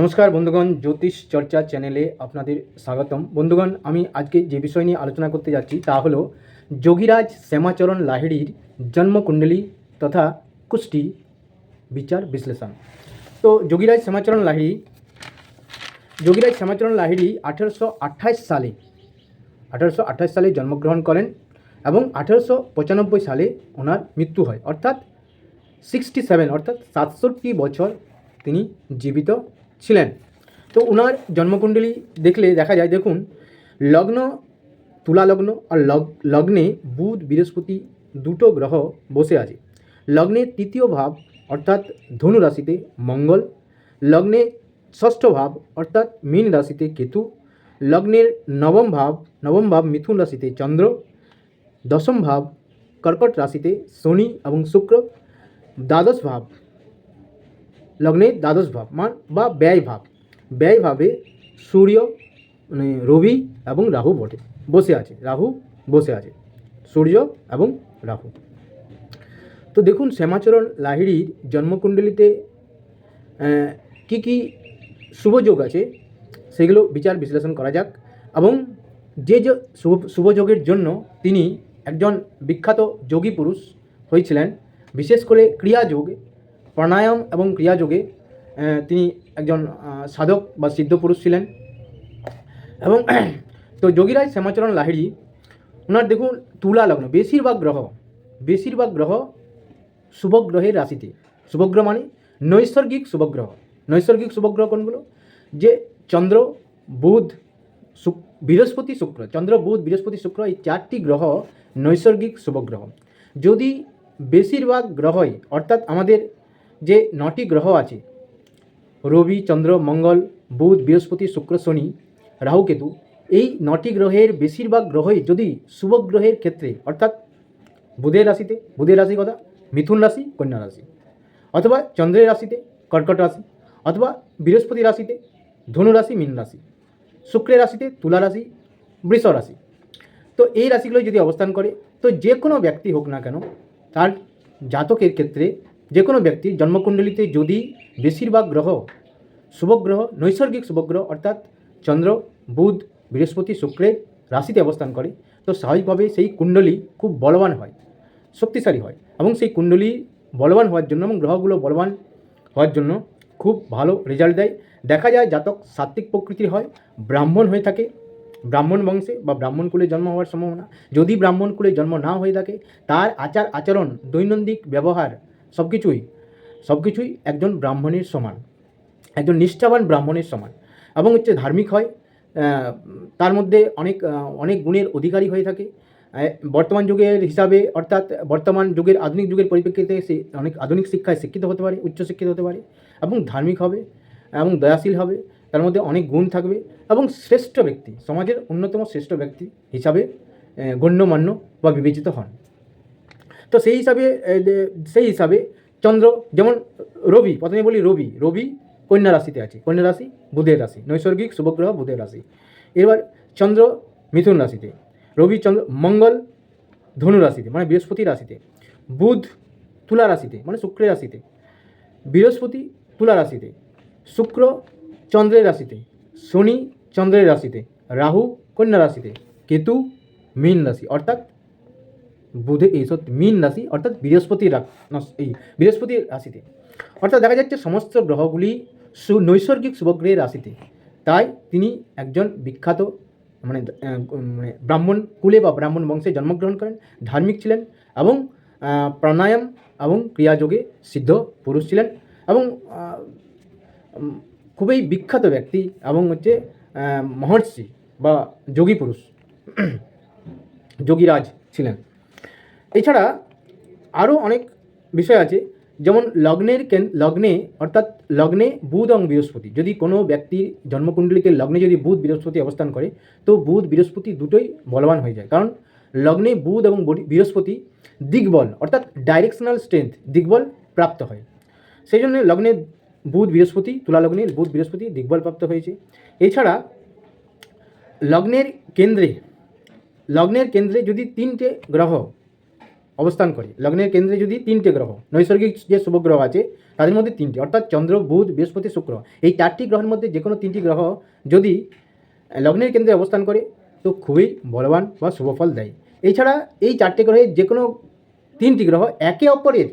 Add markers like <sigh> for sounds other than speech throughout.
নমস্কার বন্ধুগণ, জ্যোতিষ চর্চা চ্যানেলে আপনাদের স্বাগতম। বন্ধুগণ, আমি আজকে যে বিষয় নিয়ে আলোচনা করতে যাচ্ছি তা হলো যোগীরাজ শ্যামাচরণ লাহিড়ির জন্মকুণ্ডলী তথা কুষ্টি বিচার বিশ্লেষণ। তো যোগীরাজ শ্যামাচরণ লাহিড়ি, যোগীরাজ শ্যামাচরণ লাহিড়ি আঠেরোশো আঠাশ সালে, আঠেরোশো আঠাশ সালে জন্মগ্রহণ করেন এবং আঠেরোশো পঁচানব্বই সালে ওনার মৃত্যু হয়। অর্থাৎ সিক্সটি সেভেন অর্থাৎ সাতষট্টি বছর তিনি জীবিত ছিলেন। তো ওনার জন্মকুণ্ডলী দেখলে দেখা যায়, দেখুন, লগ্ন, তুলা লগ্ন আর লগ, লগ্নে বুধ, বৃহস্পতি দুটো গ্রহ বসে আছে। লগ্নের তৃতীয় ভাব, অর্থাৎ ধনু রাশিতে মঙ্গল। লগ্নে ষষ্ঠ ভাব, অর্থাৎ মীন রাশিতে কেতু। লগ্নের নবম ভাব নবম ভাব মিথুন রাশিতে চন্দ্র। দশম ভাব, কর্কট রাশিতে শনি এবং শুক্র। দ্বাদশ ভাব লগ্নে দ্বাদশ ভাব, মান বা ব্যয় ভাব। ব্যয় ভাবে সূর্য মানে রবি এবং রাহু বটে। বসে আছে, রাহু বসে আছে, সূর্য এবং রাহু। তো দেখুন, শ্যামাচরণ লাহিড়ির জন্মকুণ্ডলিতে কি কি শুভযোগ আছে, সেগুলো বিচার বিশ্লেষণ করা যাক এবং যে যে শুভ শুভযোগের জন্য তিনি একজন বিখ্যাত যোগী পুরুষ হয়েছিলেন, বিশেষ করে ক্রিয়াযোগ প্রাণায়াম এবং ক্রিয়াযোগে তিনি একজন সাধক বা সিদ্ধ পুরুষ ছিলেন। এবং, <clears throat> তো যোগীরাজ শ্যামাচরণ লাহিড়ি ওনার দেখুন তুলা লগ্ন, বেশিরভাগ গ্রহ বেশিরভাগ গ্রহ শুভগ্রহের রাশিতে। শুভগ্রহ মানে নৈসর্গিক শুভগ্রহ। নৈসর্গিক শুভগ্রহ কোনগুলো? যে চন্দ্র, বুধ, শুক, বৃহস্পতি শুক্র। চন্দ্র, বুধ, বৃহস্পতি শুক্র এই চারটি গ্রহ নৈসর্গিক শুভগ্রহ। যদি বেশিরভাগ গ্রহই, অর্থাৎ আমাদের যে নটি গ্রহ আছে, রবি, চন্দ্র, মঙ্গল, বুধ, বৃহস্পতি, শুক্র, শনি রাহুকেতু এই নটি গ্রহের বেশিরভাগ গ্রহই যদি শুভ গ্রহের ক্ষেত্রে, অর্থাৎ বুধের রাশিতে, বুধের রাশি কথা, মিথুন রাশি, কন্যা রাশি, অথবা চন্দ্রের রাশিতে, কর্কট রাশি, অথবা বৃহস্পতি রাশিতে, ধনু রাশি, মীন রাশি, শুক্রের রাশিতে, তুলা রাশি, বৃষ রাশি। তো এই রাশিগুলো যদি অবস্থান করে, তো যে কোনো ব্যক্তি হোক না কেন, তার জাতকের ক্ষেত্রে যে কোনো ব্যক্তির জন্মকুণ্ডলিতে যদি বেশিরভাগ গ্রহ শুভগ্রহ, নৈসর্গিক শুভগ্রহ অর্থাৎ চন্দ্র, বুধ, বৃহস্পতি, শুক্রের রাশিতে অবস্থান করে, তো স্বাভাবিকভাবে সেই কুণ্ডলী খুব বলবান হয়, শক্তিশালী হয় এবং সেই কুণ্ডলী বলবান হওয়ার জন্য এবং গ্রহগুলো বলবান হওয়ার জন্য খুব ভালো রেজাল্ট দেয়। দেখা যায় জাতক সাত্ত্বিক প্রকৃতির হয়, ব্রাহ্মণ হয়ে থাকে, ব্রাহ্মণ বংশে বা ব্রাহ্মণ কুলে জন্ম হওয়ার সম্ভাবনা। যদি ব্রাহ্মণ কুলে জন্ম না হয়ে থাকে, তার আচার আচরণ দৈনন্দিন ব্যবহার সব কিছুই সব কিছুই একজন ব্রাহ্মণের সমান, একজন নিষ্ঠাবান ব্রাহ্মণের সমান। এবং হচ্ছে ধার্মিক হয় তার মধ্যে অনেক অনেক গুণের অধিকারী হয়ে থাকে। বর্তমান যুগের হিসাবে, অর্থাৎ বর্তমান যুগের, আধুনিক যুগের পরিপ্রেক্ষিতে সে অনেক আধুনিক শিক্ষায় শিক্ষিত হতে পারে উচ্চশিক্ষিত হতে পারে এবং ধার্মিক হবে এবং দয়াশীল হবে। তার মধ্যে অনেক গুণ থাকবে এবং শ্রেষ্ঠ ব্যক্তি, সমাজের অন্যতম শ্রেষ্ঠ ব্যক্তি হিসাবে গণ্যমান্য বা বিবেচিত হন। তো সেই হিসাবে সেই হিসাবে চন্দ্র যেমন রবি, প্রথমে বলি রবি রবি কন্যা রাশিতে আছে, কন্যা রাশি বুধের রাশি, নৈসর্গিক শুভগ্রহ বুধের রাশি। এবার চন্দ্র মিথুন রাশিতে, রবি চন্দ্র মঙ্গল ধনু রাশিতে মানে বৃহস্পতি রাশিতে, বুধ তুলা রাশিতে মানে শুক্রের রাশিতে, বৃহস্পতি তুলা রাশিতে, শুক্র চন্দ্রের রাশিতে, শনি চন্দ্রের রাশিতে, রাহু কন্যা রাশিতে, কেতু মীন রাশি, অর্থাৎ বুধে এই সব মীন রাশি, অর্থাৎ বৃহস্পতির এই বৃহস্পতির রাশিতে। অর্থাৎ দেখা যাচ্ছে সমস্ত গ্রহগুলি সু নৈসর্গিক শুভগ্রহের রাশিতে। তাই তিনি একজন বিখ্যাত মানে মানে ব্রাহ্মণ কুলে বা ব্রাহ্মণ বংশে জন্মগ্রহণ করেন, ধার্মিক ছিলেন এবং প্রাণায়াম এবং ক্রিয়াযোগে সিদ্ধ পুরুষ ছিলেন এবং খুবই বিখ্যাত ব্যক্তি এবং হচ্ছে মহর্ষি বা যোগী পুরুষ, যোগীরাজ ছিলেন। এছাড়া আরও অনেক বিষয় আছে, যেমন লগ্নের কেন- লগ্নে, অর্থাৎ লগ্নে বুধ এবং বৃহস্পতি। যদি কোনো ব্যক্তির জন্মকুণ্ডলীতে লগ্নে যদি বুধ, বৃহস্পতি অবস্থান করে, তো বুধ, বৃহস্পতি দুটোই বলবান হয়ে যায়। কারণ লগ্নে বুধ এবং বৃহস্পতি দিগ্বল, অর্থাৎ ডাইরেকশনাল স্ট্রেংথ দিগ্বল প্রাপ্ত হয়। সেই জন্য লগ্নে বুধ, বৃহস্পতি, তুলা লগ্নে বুধ, বৃহস্পতি দিগ্বল প্রাপ্ত হয়েছে। এছাড়া লগ্নের কেন্দ্রে লগ্নের কেন্দ্রে যদি তিনটে গ্রহ অবস্থান করে। লগ্নের কেন্দ্রে যদি তিনটে গ্রহ, নৈসর্গিক যে শুভগ্রহ আছে, তাদের মধ্যে তিনটি, অর্থাৎ চন্দ্র, বুধ, বৃহস্পতি, শুক্র, এই চারটি গ্রহের মধ্যে যে কোনো তিনটি গ্রহ যদি লগ্নের কেন্দ্রে অবস্থান করে, তো খুবই বলবান বা শুভফল দেয়। এছাড়া এই চারটি গ্রহে যে কোনো তিনটি গ্রহ একে অপরের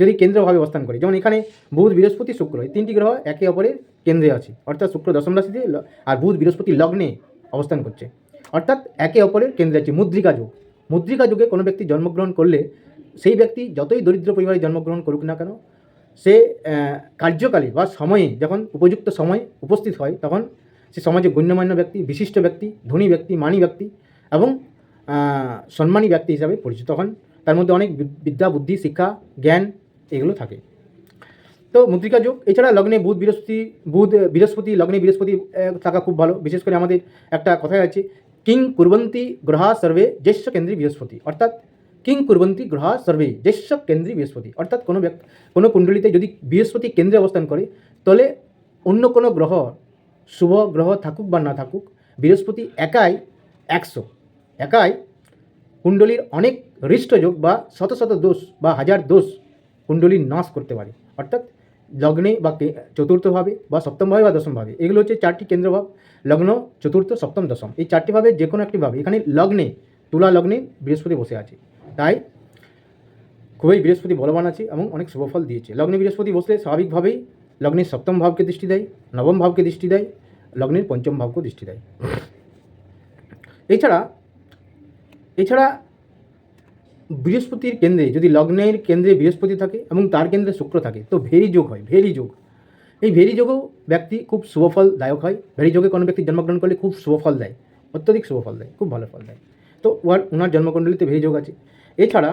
যদি কেন্দ্রভাবে অবস্থান করে, যেমন এখানে বুধ, বৃহস্পতি, শুক্র, এই তিনটি গ্রহ একে অপরের কেন্দ্রে আছে, অর্থাৎ শুক্র দশম রাশিতে আর বুধ, বৃহস্পতি লগ্নে অবস্থান করছে। অর্থাৎ একে অপরের কেন্দ্রে আছে, মুদ্রিকা যুগ। মুদ্রিকা যুগে কোনো ব্যক্তি জন্মগ্রহণ করলে সেই ব্যক্তি যতই দরিদ্র পরিবারে জন্মগ্রহণ করুক না কেন, সে কার্যকালে বা সময়ে যখন উপযুক্ত সময় উপস্থিত হয়, তখন সে সমাজে গণ্যমান্য ব্যক্তি, বিশিষ্ট ব্যক্তি, ধনী ব্যক্তি, মানি ব্যক্তি এবং সম্মানী ব্যক্তি হিসাবে পরিচিত হন। তার মধ্যে অনেক বিদ্যা, বুদ্ধি, শিক্ষা, জ্ঞান এগুলো থাকে। তো মুদ্রিকা যোগ, এছাড়া লগ্নে বুধ, বৃহস্পতি বুধ, বৃহস্পতি, লগ্নে বৃহস্পতি থাকা খুব ভালো। বিশেষ করে আমাদের একটা কথাই আছে কিং কুর্বন্তি গ্রহা সর্বে জ্যেষ্ঠ কেন্দ্রী বৃহস্পতি। অর্থাৎ কিং কুর্বন্তি গ্রহা সর্বে জ্যেষ্ঠ কেন্দ্রী বৃহস্পতি। অর্থাৎ কোনো ব্যক্তি কোনো কুণ্ডলিতে যদি বৃহস্পতি কেন্দ্রে অবস্থান করে, তাহলে অন্য কোনো গ্রহ, শুভ গ্রহ থাকুক বা না থাকুক, বৃহস্পতি একাই একশো। একাই কুণ্ডলীর অনেক হৃষ্টযোগ বা শত শত দোষ বা হাজার দোষ কুণ্ডলীর নাশ করতে পারে। অর্থাৎ লগ্নে বা চতুর্থভাবে বা সপ্তমভাবে বা দশমভাবে এগুলো হচ্ছে চারটি কেন্দ্রভাব লগ্ন, চতুর্থ, সপ্তম, দশম। এই চারটি ভাবে যে কোনো একটি ভাবে। এখানে লগ্নে, তুলা লগ্নে বৃহস্পতি বসে আছে। তাই খুবই বৃহস্পতি বলবান আছে এবং অনেক শুভফল দিয়েছে। লগ্নে বৃহস্পতি বসলে স্বাভাবিকভাবেই লগ্নের সপ্তম ভাবকে দৃষ্টি দেয়, নবম ভাবকে দৃষ্টি দেয়, লগ্নের পঞ্চম ভাবকেও দৃষ্টি দেয়। এছাড়া এছাড়া বৃহস্পতির কেন্দ্রে যদি লগ্নের কেন্দ্রে বৃহস্পতি থাকে এবং তার কেন্দ্রে শুক্র থাকে, তো ভেরি যোগ হয়, ভেরি যোগ। এই ভেরি যোগও ব্যক্তি খুব শুভফলদায়ক হয়। ভেরি যোগে কোনো ব্যক্তি জন্মগ্রহণ করলে খুব শুভফল দেয়, অত্যধিক শুভফল দেয়, খুব ভালো ফল দেয়। তো ওয়ার, ওনার জন্মকুণ্ডলিতে ভেরি যোগ আছে। এছাড়া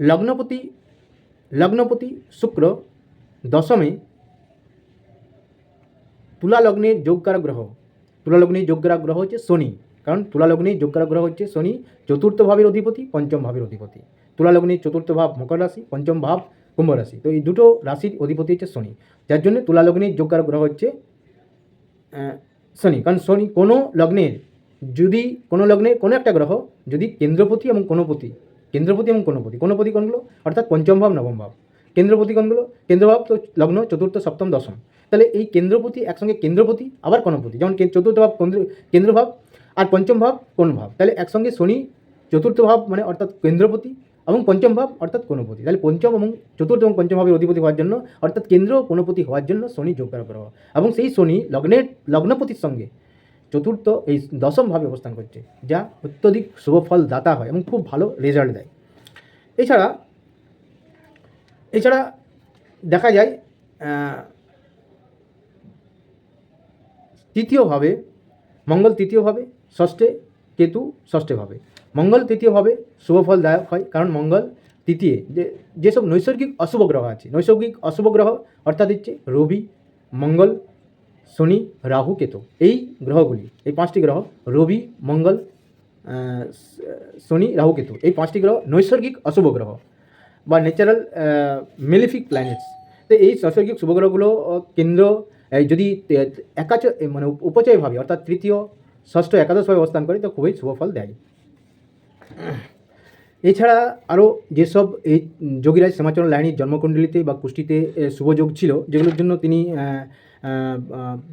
লগ্নপতি লগ্নপতি শুক্র দশমে তুলা লগ্নের যোগকারক গ্রহ, তুলা লগ্নের যোগকারক গ্রহ হচ্ছে শনি। কারণ তুলা লগ্নের যোগকারক গ্রহ হচ্ছে শনি চতুর্থ ভাবের অধিপতি, পঞ্চম ভাবের অধিপতি। তুলা লগ্নের চতুর্থ ভাব মকর রাশি, পঞ্চম ভাব কুম্ভ রাশি। তো এই দুটো রাশির অধিপতি হচ্ছে শনি। যার জন্য তুলা লগ্নের যোগকারক গ্রহ হচ্ছে শনি। কারণ শনি কোনো লগ্নের যদি কোনো লগ্নের কোনো একটা গ্রহ, যদি কেন্দ্রপতি এবং কোনোপতি কেন্দ্রপতি এবং কোনোপতি কোনোপতি কোনগুলো? অর্থাৎ পঞ্চম ভাব, নবম ভাব। কেন্দ্রপতি কোনগুলো? কেন্দ্রভাব তো লগ্ন, চতুর্থ, সপ্তম, দশম। তাহলে এই কেন্দ্রপতি একসঙ্গে কেন্দ্রপতি, আবার কোনোপতি যেমন চতুর্থ ভাব, কেন্দ্র কেন্দ্রভাব আর পঞ্চম ভাব কোন ভাব? তাহলে একসঙ্গে শনি চতুর্থ ভাব মানে অর্থাৎ কেন্দ্রপতি এবং পঞ্চম ভাব অর্থাৎ কোনোপতি তাহলে পঞ্চম এবং চতুর্থ এবং পঞ্চম ভাবের অধিপতি হওয়ার জন্য অর্থাৎ কেন্দ্র কোনোপতি হওয়ার জন্য শনি যোগ করা গ্রহ এবং সেই শনি লগ্নের লগ্নপতির সঙ্গে চতুর্থ এই দশম ভাবে অবস্থান করছে, যা অত্যধিক শুভফল দাতা হয় এবং খুব ভালো রেজাল্ট দেয়। এছাড়া এছাড়া দেখা যায় তৃতীয়ভাবে মঙ্গল তৃতীয়ভাবে ষষ্ঠে কেতু ষষ্ঠেভাবে মঙ্গল তৃতীয়ভাবে শুভফলদায়ক হয়, কারণ মঙ্গল তৃতীয় যে, যেসব নৈসর্গিক অশুভ গ্রহ আছে, নৈসর্গিক অশুভ গ্রহ অর্থাৎ হচ্ছে রবি, মঙ্গল, শনি, রাহু, কেতু। এই গ্রহগুলি, এই পাঁচটি গ্রহ, রবি, মঙ্গল শনি, রাহু, কেতু, এই পাঁচটি গ্রহ নৈসর্গিক অশুভ গ্রহ বা ন্যাচারাল মেলিফিক প্ল্যানেটস তো এই নৈসর্গিক শুভগ্রহগুলো কেন্দ্র যদি একাচ মানে উপচয়ভাবে অর্থাৎ তৃতীয় ষষ্ঠ একাদশভাবে অবস্থান করে, তো খুবই শুভফল দেয়। এছাড়া আরও যেসব এই যোগীরাজ শ্যামাচরণ লাহিনীর জন্মকুণ্ডলিতে বা কুষ্টিতে শুভযোগ ছিল, যেগুলোর জন্য তিনি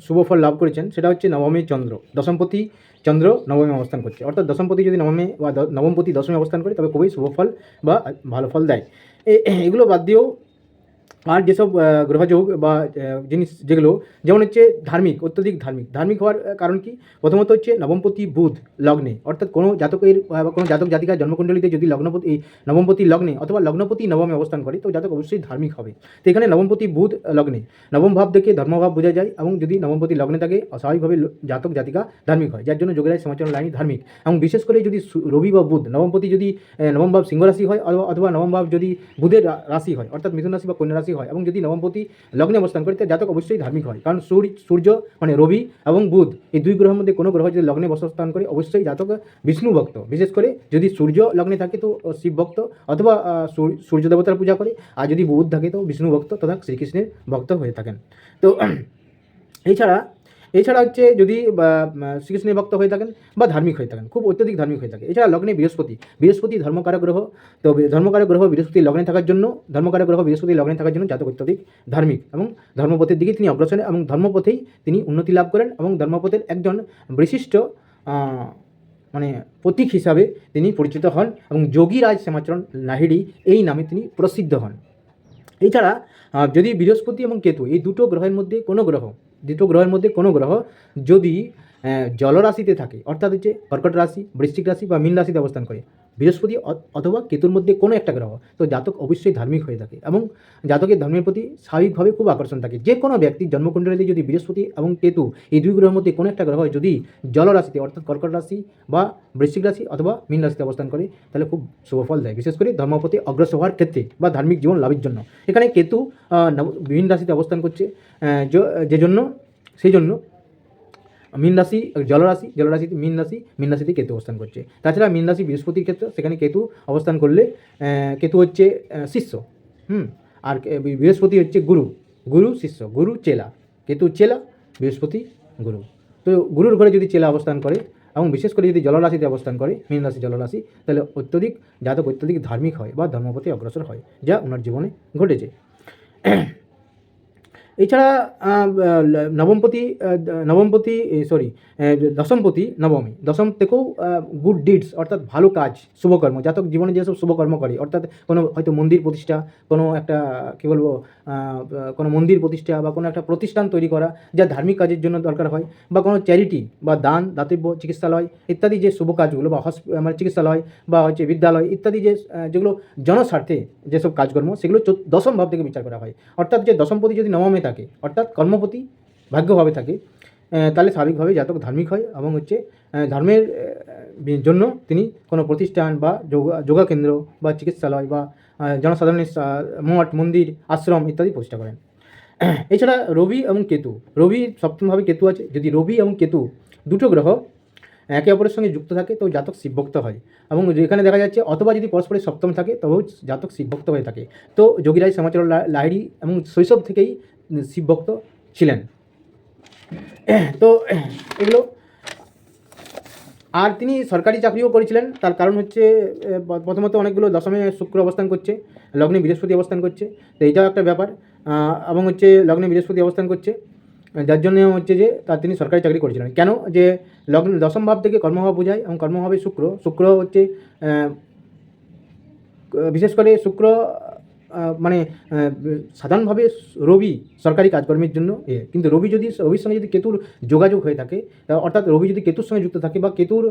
শুভফল লাভ করেছেন, সেটা হচ্ছে নবমী চন্দ্র। দশমপতি চন্দ্র নবমে অবস্থান করছে। অর্থাৎ দশমপতি যদি নবমে বা নবমপতি দশমে অবস্থান করে, তবে খুবই শুভফল বা ভালো ফল দেয়। এগুলো বাদ দিয়েও আর যেসব গ্রহযোগ বা জিনিস যেগুলো, যেমন হচ্ছে ধার্মিক, অত্যধিক ধার্মিক। ধার্মিক হওয়ার কারণ কি? প্রথমত হচ্ছে নবমপতি বুধ লগ্নে, অর্থাৎ কোনো জাতকের কোনো জাতক জাতিকার জন্মকুণ্ডলিতে যদি লগ্নপতি নবমপতি লগ্নে অথবা লগ্নপতি নবমে অবস্থান করে, তো জাতক অবশ্যই ধার্মিক হবে। তো এখানে নবমপতি বুধ লগ্নে, নবম ভাব দেখে ধর্মভাব বোঝা যায় এবং যদি নবমপতি লগ্নে থাকে, অস্বাভাবিকভাবে জাতক জাতিকা ধার্মিক হয়, যার জন্য যোগেরাজ সমাচার লাইন ধার্মিক। এবং বিশেষ করে যদি রবি বা বুধ, নবমপতি যদি নবম ভাব সিংহ রাশি হয়, অথবা- অথবা নবম ভাব যদি বুধের রাশি হয়, অর্থাৎ মিথুন রাশি বা কন্যা রাশি হয় এবং যদি নবমপতি লগ্নে অবস্থান করে জাতক অবশ্যই ধার্মিক হয়। কারণ সূর্য মানে রবি এবং বুধ, এই দুই গ্রহের মধ্যে কোনো গ্রহ যদি লগ্নে বসস্থান করে, অবশ্যই জাতক বিষ্ণু ভক্ত। বিশেষ করে যদি সূর্য লগ্নে থাকে, তো শিব ভক্ত অথবা সূর- সূর্য দেবতার পূজা করে, আর যদি বুধ থাকে, তো বিষ্ণু ভক্ত তথা শ্রীকৃষ্ণের ভক্ত হয়ে থাকেন। তো, এছাড়া এছাড়া হচ্ছে যদি শ্রীকৃষ্ণের ভক্ত হয়ে থাকেন বা ধার্মিক হয়ে থাকেন, খুব অত্যধিক ধার্মিক হয়ে থাকে। এছাড়া লগ্নে বৃহস্পতি বৃহস্পতি ধর্মকারক গ্রহ, তো ধর্মকারক গ্রহ বৃহস্পতি লগ্নে থাকার জন্য, ধর্মকারক গ্রহ বৃহস্পতি লগ্নে থাকার জন্য জাতক অত্যধিক ধার্মিক এবং ধর্মপথের দিকে তিনি অগ্রসর এবং ধর্মপথেই তিনি উন্নতি লাভ করেন এবং ধর্মপথের একজন বিশিষ্ট মানে প্রতীক হিসাবে তিনি পরিচিত হন এবং যোগীরাজ শ্যামাচরণ লাহিড়ি এই নামে তিনি প্রসিদ্ধ হন। এছাড়া যদি বৃহস্পতি এবং কেতু এই দুটো গ্রহের মধ্যে কোনো গ্রহ দুটো গ্রহের মধ্যে কোনো গ্রহ যদি জলরাশিতে থাকে, অর্থাৎ হচ্ছে কর্কট রাশি বৃষ্টিক রাশি বা মীন রাশিতে অবস্থান করে বৃহস্পতি অথবা কেতুর মধ্যে কোনো একটা গ্রহ, তো জাতক অবশ্যই ধার্মিক হয়ে থাকে এবং জাতকের ধর্মের প্রতি স্বাভাবিকভাবে খুব আকর্ষণ থাকে। যে কোনো ব্যক্তির জন্মকুণ্ডলীতে যদি বৃহস্পতি এবং কেতু এই দুই গ্রহের মধ্যে কোনো একটা গ্রহ যদি জলরাশিতে অর্থাৎ কর্কট রাশি বা বৃশ্চিক রাশি অথবা মীন রাশিতে অবস্থান করে, তাহলে খুব শুভফল দেয়, বিশেষ করে ধর্মপতি অগ্রসর হওয়ার ক্ষেত্রে বা ধার্মিক জীবন লাভের জন্য। এখানে কেতু মীন রাশিতে অবস্থান করছে যে জন্য, সেই জন্য মীন রাশি জলরাশি জলরাশিতে মীন রাশি, মীন রাশিতে কেতু অবস্থান করছে। তাছাড়া মীন রাশি বৃহস্পতির ক্ষেত্রে সেখানে কেতু অবস্থান করলে কেতু হচ্ছে শিষ্য, হুম? আর বৃহস্পতি হচ্ছে গুরু গুরু, শিষ্য, গুরু, চেলা। কেতু চেলা, বৃহস্পতি, গুরু। তো গুরুর ঘরে যদি চেলা অবস্থান করে এবং বিশেষ করে যদি জলরাশিতে অবস্থান করে, মীন রাশি জলরাশি তাহলে অত্যধিক জাতক অত্যধিক ধার্মিক হয় বা ধর্মপথে অগ্রসর হয়, যা ওনার জীবনে ঘটেছে। এছাড়া নবমপতি নবমপতি সরি দশমপতি, নবমী। দশম থেকেও গুড ডিডস অর্থাৎ ভালো কাজ, শুভকর্ম, জাতক জীবনে যেসব শুভকর্ম করে, অর্থাৎ কোনো হয়তো মন্দির প্রতিষ্ঠা, কোনো একটা, কী বলব কোনো মন্দির প্রতিষ্ঠা বা কোনো একটা প্রতিষ্ঠান তৈরি করা, যা ধার্মিক কাজের জন্য দরকার হয়, বা কোনো চ্যারিটি বা দান, দাতব্য, চিকিৎসালয়, ইত্যাদি যে শুভ কাজগুলো, বা হসপ মানে চিকিৎসালয়, বা হচ্ছে বিদ্যালয়, ইত্যাদি যে যেগুলো জনস্বার্থে যেসব কাজকর্ম, সেগুলো দশম ভাব থেকে বিচার করা হয়। অর্থাৎ যে দশমপতি যদি নবমে থাকে, অর্থাৎ কর্মপতি ভাগ্যভাবে থাকে তাহলে স্বাভাবিকভাবে জাতক ধার্মিক হয় এবং হচ্ছে ধর্মের জন্য তিনি কোনো প্রতিষ্ঠান বা যোগা কেন্দ্র বা চিকিৎসালয় বা জনসাধারণের মঠ, মন্দির, আশ্রম ইত্যাদি প্রতিষ্ঠা করেন। <clears throat> এছাড়া রবি এবং কেতু, রবি সপ্তমভাবে কেতু আছে, যদি রবি এবং কেতু দুটো গ্রহ, একে অপরের সঙ্গে যুক্ত থাকে তো জাতক শিবভক্ত হয় এবং যেখানে দেখা যাচ্ছে অথবা যদি পরস্পরের সপ্তম থাকে, তবেও জাতক শিবভক্ত হয়ে থাকে। তো যোগীরাজ সমাচার লাহিড়ি এবং শৈশব থেকেই শিবভক্ত ছিলেন। তো এগুলো। আর তিনি সরকারি চাকরিও করেছিলেন। তার কারণ হচ্ছে প্রথমত অনেকগুলো দশমে শুক্র অবস্থান করছে, লগ্নে বৃহস্পতি অবস্থান করছে। তো এইটাও একটা ব্যাপার। এবং হচ্ছে লগ্নে বৃহস্পতি অবস্থান করছে। যার জন্য হচ্ছে যে, তার তিনি সরকারি চাকরি করেছিলেন। কেন? যে লগ্ন, দশম ভাব থেকে কর্মভাব বোঝায় এবং কর্মভাবে শুক্র শুক্র হচ্ছে বিশেষ করে শুক্র মানে সাধারণভাবে রবি সরকারি কাজকর্মের জন্য এ। কিন্তু রবি যদি, রবির সঙ্গে যদি কেতুর যোগাযোগ হয়ে থাকে অর্থাৎ রবি যদি কেতুর সঙ্গে যুক্ত থাকে বা কেতুর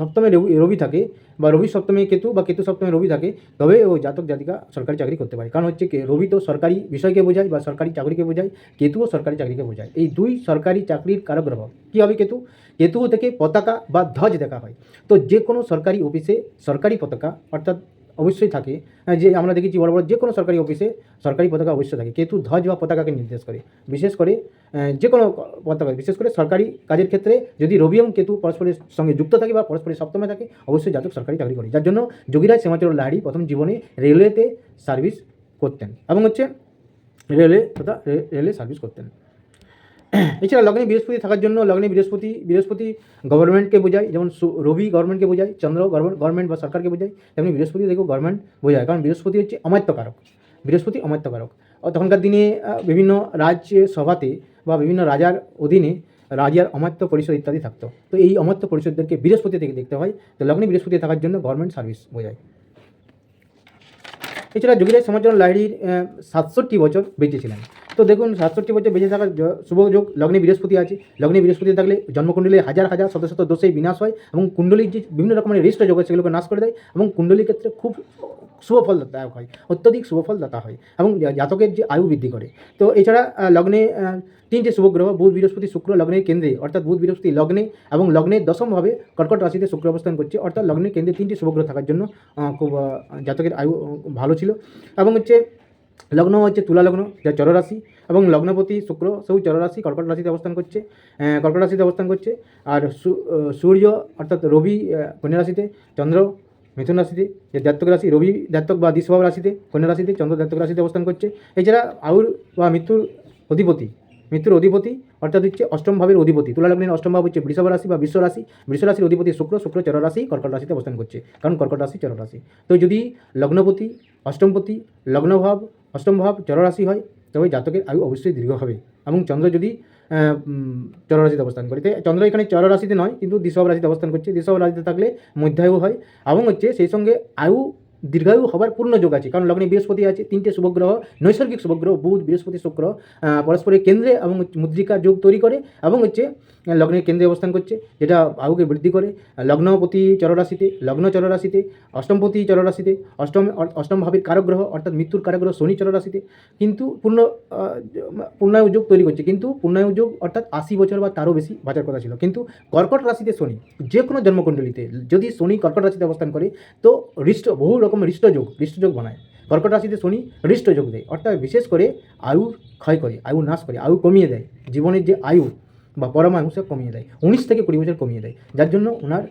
সপ্তমে রবি রবি থাকে বা রবি সপ্তমে কেতু বা কেতু সপ্তমে রবি থাকে, তবে ও জাতক জাতিকা সরকারি চাকরি করতে পারে। কারণ হচ্ছে রবি তো সরকারি বিষয়কে বোঝায় বা সরকারি চাকরিকে বোঝায়, কেতুও সরকারি চাকরিকে বোঝায়। এই দুই সরকারি চাকরির কারক গ্রহ কী হবে কেতু? কেতু থেকে পতাকা বা ধ্বজ দেখা হয়। তো যে কোনো সরকারি অফিসে সরকারি পতাকা, অর্থাৎ অবশ্যই থাকে। যে আমরা দেখেছি বড় বড় যে কোনো সরকারি অফিসে সরকারি পতাকা অবশ্যই থাকে। কেতু ধ্বজ বা পতাকাকে নির্দেশ করে। বিশেষ করে যে কোনো পতাকা, বিশেষ করে সরকারি কাজের ক্ষেত্রে যদি রবি এবং কেতু পরস্পরের সঙ্গে যুক্ত থাকে বা পরস্পরের সপ্তমে থাকে, অবশ্যই জাতক সরকারি চাকরি করে। যার জন্য যোগীরাজ শ্যামাচরণ লাহিড়ি প্রথম জীবনে রেলওয়েতে সার্ভিস করতেন এবং হচ্ছে রেলওয়ে তথা রেলে সার্ভিস করতেন। <clears throat> এছাড়া লগ্নে বৃহস্পতি থাকার জন্য লগ্নে বৃহস্পতি বৃহস্পতি গভর্নমেন্টকে বোঝায়, যেমন রবি গভর্নমেন্টকে বোঝায়, চন্দ্র গভর্নমেন্ট বা সরকারকে বোঝায়, তেমনি বৃহস্পতি দেখো গভর্নমেন্ট বোঝায়, কারণ বৃহস্পতি হচ্ছে অমাত্যকারক বৃহস্পতি অমাত্যকারক তখনকার দিনে বিভিন্ন রাজ্য সভাতে বা বিভিন্ন রাজার অধীনে রাজার অমাত্য পরিষদ ইত্যাদি থাকতো। তো এই অমাত্য পরিষদদেরকে বৃহস্পতি থেকে দেখতে হয়, তো লগ্নে বৃহস্পতি থাকার জন্য গভর্নমেন্ট সার্ভিস বোঝায়। এছাড়া যোগীরাজ সমাচরণ লাহিড়ির সাতষট্টি বছর বেঁচে ছিলেন। তো দেখুন, সাতষট্টি বছর বেঁচে থাকার শুভ যোগ লগ্নে বৃহস্পতি আছে। লগ্নে বৃহস্পতি থাকলে জন্মকুণ্ডলী হাজার হাজার শত শত দোষে বিনাশ হয় এবং কুণ্ডলীর যে বিভিন্ন রকমের রিষ্ট যোগ আছে সেগুলোকে নাশ করে দেয় এবং কুণ্ডলীর ক্ষেত্রে খুব শুভফল দায়ক হয়, অত্যধিক শুভফল দাতা হয় এবং জাতকের যে আয়ু বৃদ্ধি করে। তো এছাড়া লগ্নে তিনটে শুভগ্রহ বুধ, বৃহস্পতি, শুক্র, লগ্নের কেন্দ্রে। অর্থাৎ বুধ, বৃহস্পতি, লগ্নে এবং লগ্নের দশমভাবে কর্কট রাশিতে শুক্র অবস্থান করছে। অর্থাৎ লগ্নের কেন্দ্রে তিনটি শুভগ্রহ থাকার জন্য খুব জাতকের আয়ু ভালো ছিল। এবং হচ্ছে লগ্ন হচ্ছে তুলা লগ্ন, যা চররাশি এবং লগ্নপতি শুক্র সেও চররাশি কর্কট রাশিতে অবস্থান করছে কর্কট রাশিতে অবস্থান করছে। আর সূর্য অর্থাৎ রবি কন্যা রাশিতে, চন্দ্র মিথুন রাশিতে, যে জাতক রাশি, রবি জাতক বা দিশভাব রাশিতে, কন্যা রাশিতে, চন্দ্র জাতক রাশিতে অবস্থান করছে। এছাড়া আয়ুর বা মৃত্যুর অধিপতি মৃত্যুর অধিপতি অর্থাৎ হচ্ছে অষ্টম ভাবের অধিপতি, তুলা লগ্নের অষ্টম ভাব হচ্ছে বৃষভ রাশি বা বিশ্ব রাশি বৃষ রাশির অধিপতি শুক্র শুক্র চর রাশি, কর্কট রাশিতে অবস্থান করছে। কারণ কর্কট রাশি চর রাশি। তো যদি লগ্নপতি, অষ্টমপতি, লগ্নভাব অষ্টম ভাব চররাশি হয় তবে জাতকের আয়ু অবশ্যই দীর্ঘ হবে। এবং চন্দ্র যদি আহ, উম, চর রাশিতে অবস্থান করে। চন্দ্র এখানে চররাশিতে নয় কিন্তু দিশব রাশিতে অবস্থান করছে। দিশব রাশিতে থাকলে মধ্যায়ু হয়। এবং হচ্ছে সেই সঙ্গে আয়ু দীর্ঘায়ু হবার পূর্ণ যোগ আছে। কারণ লগ্নে বৃহস্পতি আছে, তিনটে শুভগ্রহ নৈসর্গিক শুভগ্রহ বুধ, বৃহস্পতি, শুক্র পরস্পরের কেন্দ্রে এবং মুদ্রিকা যোগ তৈরি করে এবং হচ্ছে লগ্নের কেন্দ্রে অবস্থান করছে, যেটা আয়ুকে বৃদ্ধি করে। লগ্নপতি চররাশিতে, লগ্ন চররাশিতে, অষ্টমপতি চররাশিতে, অষ্টম অষ্টম ভাবের কারগ্রহ অর্থাৎ মৃত্যুর কারগ্রহ শনি চররাশিতে। কিন্তু পূর্ণ পূর্ণায়ু যোগ তৈরি করছে। কিন্তু পূর্ণায়ু যোগ অর্থাৎ আশি বছর বা তারও বেশি বাঁচার কথা ছিল। কিন্তু কর্কট রাশিতে শনি, যে কোনো জন্মকুণ্ডলিতে, যদি শনি কর্কট রাশিতে অবস্থান করে, তো হৃষ্ট বহু রকম হৃষ্টযোগ হৃষ্টযোগ বানায়। কর্কট রাশিতে শনি হৃষ্টযোগ দেয়। অর্থাৎ বিশেষ করে আয়ু ক্ষয় করে, আয়ু নাশ করে, আয়ু কমিয়ে দেয়। জীবনের যে আয়ু বা পরমায়ু সে কমিয়ে দেয়। উনিশ থেকে কুড়ি বছর কমিয়ে দেয়। যার জন্য ওনার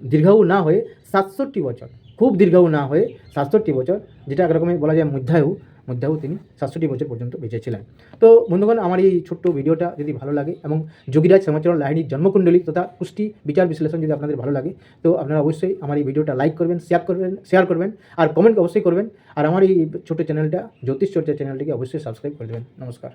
দীর্ঘায়ু না হয়ে সাতষট্টি বছর, খুব দীর্ঘায়ু না হয়ে সাতষট্টি বছর, যেটা একরকমের বলা যায় মধ্যায়ু মধ্যায়ু তিনি সাতষট্টি বছর পর্যন্ত বেঁচে ছিলেন। তো বন্ধুগণ, আমার এই ছোট্ট ভিডিওটা যদি ভালো লাগে এবং যোগীরাজ শ্যামাচরণ লাহিনীর জন্মকুণ্ডলী তথা পুষ্টি বিচার বিশ্লেষণ যদি আপনাদের ভালো লাগে, তো আপনারা অবশ্যই আমার এই ভিডিওটা লাইক করবেন শেয়ার করবেন শেয়ার করবেন আর কমেন্ট অবশ্যই করবেন। আর আমার এই ছোট্ট চ্যানেলটা জ্যোতিষ চর্চা চ্যানেলটিকে অবশ্যই সাবস্ক্রাইব করে দেবেন। নমস্কার।